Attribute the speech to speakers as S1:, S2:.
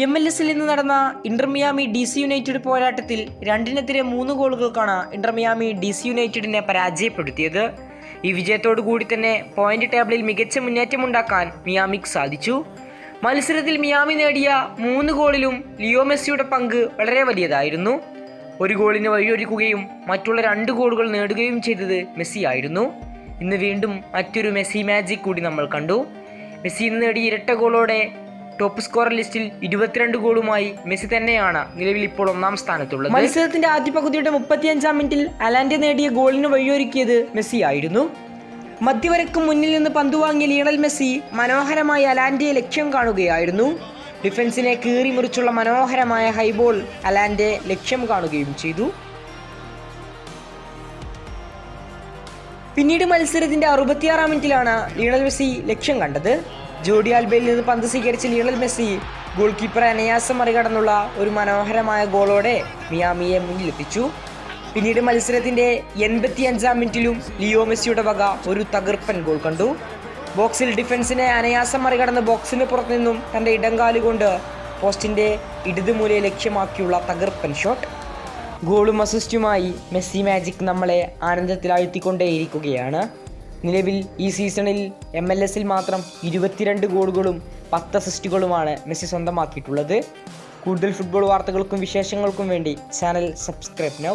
S1: M L എസിൽ ഇന്ന് നടന്ന ഇന്റർമിയാമി ഡി സി യുണൈറ്റഡ് പോരാട്ടത്തിൽ രണ്ടിനെതിരെ മൂന്ന് ഗോളുകൾക്കാണ് ഇന്റർമിയാമി ഡി സി യുണൈറ്റഡിനെ പരാജയപ്പെടുത്തിയത്. ഈ വിജയത്തോടു കൂടി തന്നെ പോയിന്റ് ടേബിളിൽ മികച്ച മുന്നേറ്റമുണ്ടാക്കാൻ മിയാമിക്ക് സാധിച്ചു. മത്സരത്തിൽ മിയാമി നേടിയ മൂന്ന് ഗോളിലും ലിയോ മെസ്സിയുടെ പങ്ക് വളരെ വലിയതായിരുന്നു. ഒരു ഗോളിന് വഴിയൊരുക്കുകയും മറ്റുള്ള രണ്ട് ഗോളുകൾ നേടുകയും ചെയ്തത് മെസ്സി ആയിരുന്നു ഇന്ന് വീണ്ടും മറ്റൊരു മെസ്സി മാജിക് കൂടി നമ്മൾ കണ്ടു. മെസ്സി ഇന്ന് നേടിയ ഇരട്ട ഗോളോടെ ടോപ്പ് സ്കോറർ ലിസ്റ്റിൽ ഇരുപത്തിരണ്ട് ഗോളുമായി മെസ്സി തന്നെയാണ് നിലവിൽ ഇപ്പോൾ ഒന്നാം സ്ഥാനത്തുള്ളത്. മത്സരത്തിന്റെ ആദ്യ പകുതിയുടെ മുപ്പത്തിയഞ്ചാം മിനിറ്റിൽ അലാൻഡെ നേടിയ ഗോളിന് വഴിയൊരുക്കിയത് മെസ്സി ആയിരുന്നു മധ്യവരക്ക് മുന്നിൽ നിന്ന് പന്ത് വാങ്ങിയ ലിയണൽ മെസ്സി മനോഹരമായി അലാൻഡയെ ലക്ഷ്യം കാണുകയായിരുന്നു. ഡിഫൻസിനെ കീറി മുറിച്ചുള്ള മനോഹരമായ ഹൈബോൾ അലാൻഡെ ലക്ഷ്യം കാണുകയും ചെയ്തു. പിന്നീട് മത്സരത്തിന്റെ അറുപത്തിയാറാം മിനിറ്റിലാണ് ലിയണൽ മെസ്സി ലക്ഷ്യം കണ്ടത്. ജോഡി ആൽബയിൽ നിന്ന് പന്ത് സ്വീകരിച്ച ലിയണൽ മെസ്സി ഗോൾ കീപ്പർ അനയാസം മറികടന്നുള്ള ഒരു മനോഹരമായ ഗോളോടെ മിയാമിയെ മുന്നിലെത്തിച്ചു. പിന്നീട് മത്സരത്തിന്റെ എൺപത്തിയഞ്ചാം മിനിറ്റിലും ലിയോ മെസ്സിയുടെ വക ഒരു തകർപ്പൻ ഗോൾ കണ്ടു. ബോക്സിൽ ഡിഫൻസിനെ അനയാസം മറികടന്ന് ബോക്സിന് പുറത്തുനിന്നും തന്റെ ഇടങ്കാലുകൊണ്ട് പോസ്റ്റിന്റെ ഇടതുമൂലയെ ലക്ഷ്യമാക്കിയുള്ള തകർപ്പൻ ഷോട്ട്. ഗോളും അസിസ്റ്റുമായി മെസ്സി മാജിക് നമ്മളെ ആനന്ദത്തിലാഴ്ത്തിക്കൊണ്ടേയിരിക്കുകയാണ്. നിലവിൽ ഈ സീസണിൽ എം എൽ എസിൽ മാത്രം ഇരുപത്തിരണ്ട് ഗോളുകളും പത്ത് അസിസ്റ്റുകളുമാണ് മെസ്സി സ്വന്തമാക്കിയിട്ടുള്ളത്. കൂടുതൽ ഫുട്ബോൾ വാർത്തകൾക്കും വിശേഷങ്ങൾക്കും വേണ്ടി ചാനൽ സബ്സ്ക്രൈബ് നൗ.